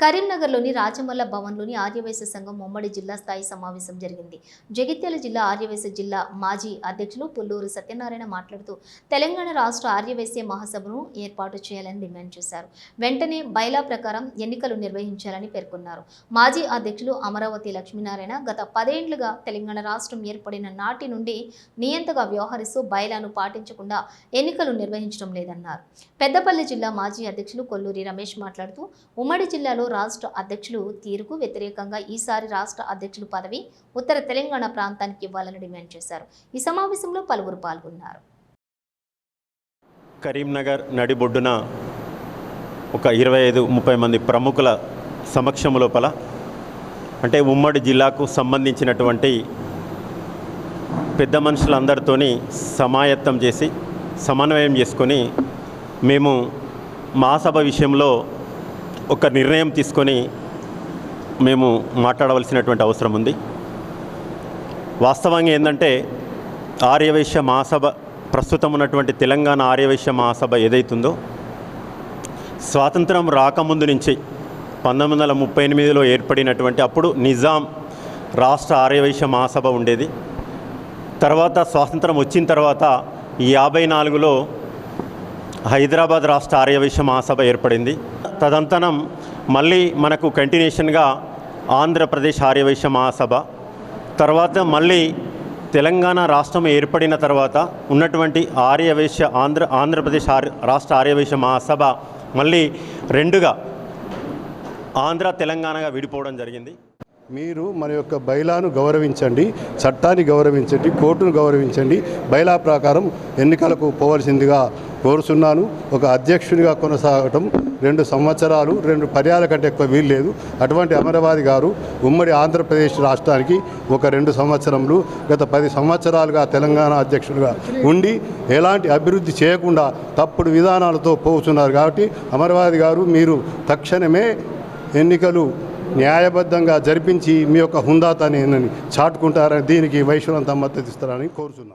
కరీంనగర్లోని రాజమల్ల భవన్లోని ఆర్యవైశ్య సంఘం ఉమ్మడి జిల్లా స్థాయి సమావేశం జరిగింది. జగిత్యాల జిల్లా ఆర్యవైశ్య జిల్లా మాజీ అధ్యక్షులు పుల్లూరు సత్యనారాయణ మాట్లాడుతూ తెలంగాణ రాష్ట్ర ఆర్యవైశ్య మహాసభను ఏర్పాటు చేయాలని డిమాండ్ చేశారు. వెంటనే బైలా ప్రకారం ఎన్నికలు నిర్వహించాలని పేర్కొన్నారు. మాజీ అధ్యక్షులు అమరావతి లక్ష్మీనారాయణ గత పదేండ్లుగా తెలంగాణ రాష్ట్రం ఏర్పడిన నాటి నుండి నియంతగా వ్యవహరిస్తూ బైలాను పాటించకుండా ఎన్నికలు నిర్వహించడం లేదన్నారు. పెద్దపల్లి జిల్లా మాజీ అధ్యక్షులు కొల్లూరి రమేష్ మాట్లాడుతూ ఉమ్మడి జిల్లాలో రాష్ట్ర అధ్యక్షులు తీరుకు వ్యతిరేకంగా ఈసారి రాష్ట్ర అధ్యక్షులు పదవి ఉత్తర తెలంగాణ ప్రాంతానికి ఇవ్వాలని డిమాండ్ చేశారు. ఈ సమావేశంలో పలువురు పాల్గొన్నారు. కరీంనగర్ నడిబొడ్డున ఒక ఇరవై ఐదు ముప్పై మంది ప్రముఖుల సమక్షం లోపల అంటే ఉమ్మడి జిల్లాకు సంబంధించినటువంటి పెద్ద మనుషులందరితోని సమాయత్తం చేసి సమన్వయం చేసుకొని మేము మహాసభ విషయంలో ఒక నిర్ణయం తీసుకొని మేము మాట్లాడవలసినటువంటి అవసరం ఉంది. వాస్తవంగా ఏంటంటే ఆర్యవైశ్య మహాసభ ప్రస్తుతం ఉన్నటువంటి తెలంగాణ ఆర్యవైశ్య మహాసభ ఏదైతుందో స్వాతంత్రం రాకముందు నుంచి పంతొమ్మిది వందల ముప్పై ఎనిమిదిలో ఏర్పడినటువంటి అప్పుడు నిజాం రాష్ట్ర ఆర్యవైశ్య మహాసభ ఉండేది. తర్వాత స్వాతంత్రం వచ్చిన తర్వాత యాభై నాలుగులో హైదరాబాద్ రాష్ట్ర ఆర్యవైశ్య మహాసభ ఏర్పడింది. తదంతరం మళ్ళీ మనకు కంటిన్యూషన్గా ఆంధ్రప్రదేశ్ ఆర్యవైశ్య మహాసభ తర్వాత మళ్ళీ తెలంగాణ రాష్ట్రం ఏర్పడిన తర్వాత ఉన్నటువంటి ఆర్యవైశ్య ఆంధ్ర ఆంధ్రప్రదేశ్ ఆర్ రాష్ట్ర ఆర్యవైశ్య మహాసభ మళ్ళీ రెండుగా ఆంధ్ర తెలంగాణగా విడిపోవడం జరిగింది. మీరు మన యొక్క బైలాను గౌరవించండి చట్టాన్ని గౌరవించండి కోర్టును గౌరవించండి బైలా ప్రకారం ఎన్నికలకు పోవలసిందిగా కోరుచున్నాను. ఒక అధ్యక్షునిగా కొనసాగటం రెండు సంవత్సరాలు రెండు పర్యాల కంటే ఎక్కువ వీలు లేదు అటువంటి అమరవాది గారు ఉమ్మడి ఆంధ్రప్రదేశ్ రాష్ట్రానికి ఒక రెండు సంవత్సరములు గత పది సంవత్సరాలుగా తెలంగాణ అధ్యక్షుడిగా ఉండి ఎలాంటి అభివృద్ధి చేయకుండా తప్పుడు విధానాలతో పోతున్నారు కాబట్టి అమరవాది గారు మీరు తక్షణమే ఎన్నికలు న్యాయబద్ధంగా జరిపించి మీ యొక్క హుందాతని చాటుకుంటారని దీనికి వైశ్వరంతా మద్దతు ఇస్తారని కోరుచున్నాను.